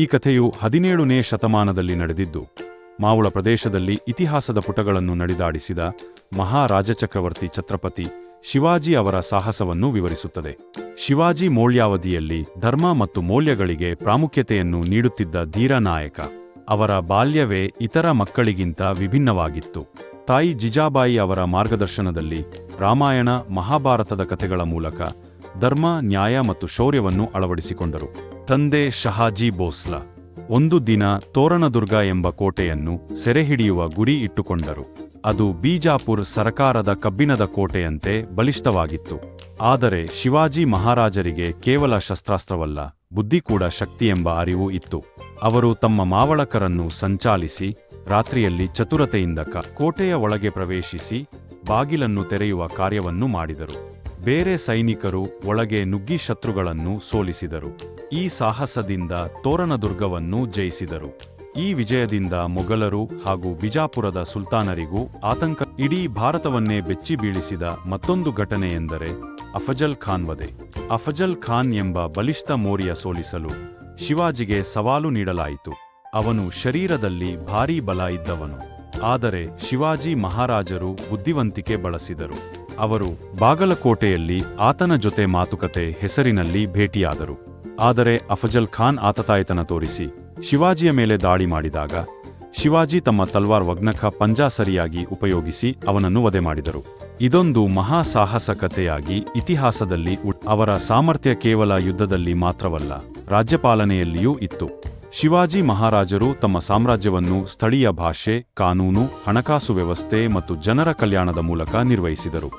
ಈ ಕಥೆಯು ಹದಿನೇಳನೇ ಶತಮಾನದಲ್ಲಿ ನಡೆದಿದ್ದು, ಮಾವುಳ ಪ್ರದೇಶದಲ್ಲಿ ಇತಿಹಾಸದ ಪುಟಗಳನ್ನು ನಡೆದಾಡಿಸಿದ ಮಹಾರಾಜಚಕ್ರವರ್ತಿ ಛತ್ರಪತಿ ಶಿವಾಜಿ ಅವರ ಸಾಹಸವನ್ನು ವಿವರಿಸುತ್ತದೆ. ಶಿವಾಜಿ ಮೌಲ್ಯಾವಧಿಯಲ್ಲಿ ಧರ್ಮ ಮತ್ತು ಮೌಲ್ಯಗಳಿಗೆ ಪ್ರಾಮುಖ್ಯತೆಯನ್ನು ನೀಡುತ್ತಿದ್ದ ಧೀರ ನಾಯಕ ಅವರ ಬಾಲ್ಯವೇ ಇತರ ಮಕ್ಕಳಿಗಿಂತ ವಿಭಿನ್ನವಾಗಿತ್ತು. ತಾಯಿ ಜಿಜಾಬಾಯಿ ಅವರ ಮಾರ್ಗದರ್ಶನದಲ್ಲಿ ರಾಮಾಯಣ, ಮಹಾಭಾರತದ ಕಥೆಗಳ ಮೂಲಕ ಧರ್ಮ, ನ್ಯಾಯ ಮತ್ತು ಶೌರ್ಯವನ್ನು ಅಳವಡಿಸಿಕೊಂಡರು. ತಂದೆ ಶಹಾಜಿ ಬೋಸ್ಲಾ ಒಂದು ದಿನ ತೋರಣದುರ್ಗ ಎಂಬ ಕೋಟೆಯನ್ನು ಸೆರೆಹಿಡಿಯುವ ಗುರಿ ಇಟ್ಟುಕೊಂಡರು. ಅದು ಬೀಜಾಪುರ್ ಸರಕಾರದ ಕಬ್ಬಿಣದ ಕೋಟೆಯಂತೆ ಬಲಿಷ್ಠವಾಗಿತ್ತು. ಆದರೆ ಶಿವಾಜಿ ಮಹಾರಾಜರಿಗೆ ಕೇವಲ ಶಸ್ತ್ರಾಸ್ತ್ರವಲ್ಲ, ಬುದ್ಧಿ ಕೂಡ ಶಕ್ತಿ ಎಂಬ ಅರಿವು ಇತ್ತು. ಅವರು ತಮ್ಮ ಮಾವಳಕರನ್ನು ಸಂಚಾಲಿಸಿ, ರಾತ್ರಿಯಲ್ಲಿ ಚತುರತೆಯಿಂದ ಕೋಟೆಯ ಒಳಗೆ ಪ್ರವೇಶಿಸಿ, ಬಾಗಿಲನ್ನು ತೆರೆಯುವ ಕಾರ್ಯವನ್ನು ಮಾಡಿದರು. ಬೇರೆ ಸೈನಿಕರು ಒಳಗೆ ನುಗ್ಗಿ ಶತ್ರುಗಳನ್ನು ಸೋಲಿಸಿದರು. ಈ ಸಾಹಸದಿಂದ ತೋರಣದುರ್ಗವನ್ನು ಜಯಿಸಿದರು. ಈ ವಿಜಯದಿಂದ ಮೊಘಲರು ಹಾಗೂ ಬಿಜಾಪುರದ ಸುಲ್ತಾನರಿಗೂ ಆತಂಕ, ಇಡೀ ಭಾರತವನ್ನೇ ಬೆಚ್ಚಿ ಬೀಳಿಸಿದ ಮತ್ತೊಂದು ಘಟನೆ ಎಂದರೆ ಅಫಜಲ್ ಖಾನ್ ವಧೆ. ಅಫಜಲ್ ಖಾನ್ ಎಂಬ ಬಲಿಷ್ಠ ಮೋರಿಯ ಸೋಲಿಸಲು ಶಿವಾಜಿಗೆ ಸವಾಲು ನೀಡಲಾಯಿತು. ಅವನು ಶರೀರದಲ್ಲಿ ಭಾರೀ ಬಲ ಇದ್ದವನು. ಆದರೆ ಶಿವಾಜಿ ಮಹಾರಾಜರು ಬುದ್ಧಿವಂತಿಕೆ ಬಳಸಿದರು. ಅವರು ಬಾಗಲಕೋಟೆಯಲ್ಲಿ ಆತನ ಜೊತೆ ಮಾತುಕತೆ ಹೆಸರಿನಲ್ಲಿ ಭೇಟಿಯಾದರು. ಆದರೆ ಅಫಜಲ್ ಖಾನ್ ಆತತಾಯತನ ತೋರಿಸಿ ಶಿವಾಜಿಯ ಮೇಲೆ ದಾಳಿ ಮಾಡಿದಾಗ, ಶಿವಾಜಿ ತಮ್ಮ ತಲ್ವಾರ್ ವಗ್ನಖ ಪಂಜಾ ಸರಿಯಾಗಿ ಉಪಯೋಗಿಸಿ ಅವನನ್ನು ವಧೆ ಮಾಡಿದರು. ಇದೊಂದು ಮಹಾ ಸಾಹಸ ಕಥೆಯಾಗಿ ಇತಿಹಾಸದಲ್ಲಿ ಅವರ ಸಾಮರ್ಥ್ಯ ಕೇವಲ ಯುದ್ಧದಲ್ಲಿ ಮಾತ್ರವಲ್ಲ, ರಾಜ್ಯಪಾಲನೆಯಲ್ಲಿಯೂ ಇತ್ತು. ಶಿವಾಜಿ ಮಹಾರಾಜರು ತಮ್ಮ ಸಾಮ್ರಾಜ್ಯವನ್ನು ಸ್ಥಳೀಯ ಭಾಷೆ, ಕಾನೂನು, ಹಣಕಾಸು ವ್ಯವಸ್ಥೆ ಮತ್ತು ಜನರ ಕಲ್ಯಾಣದ ಮೂಲಕ ನಿರ್ವಹಿಸಿದರು.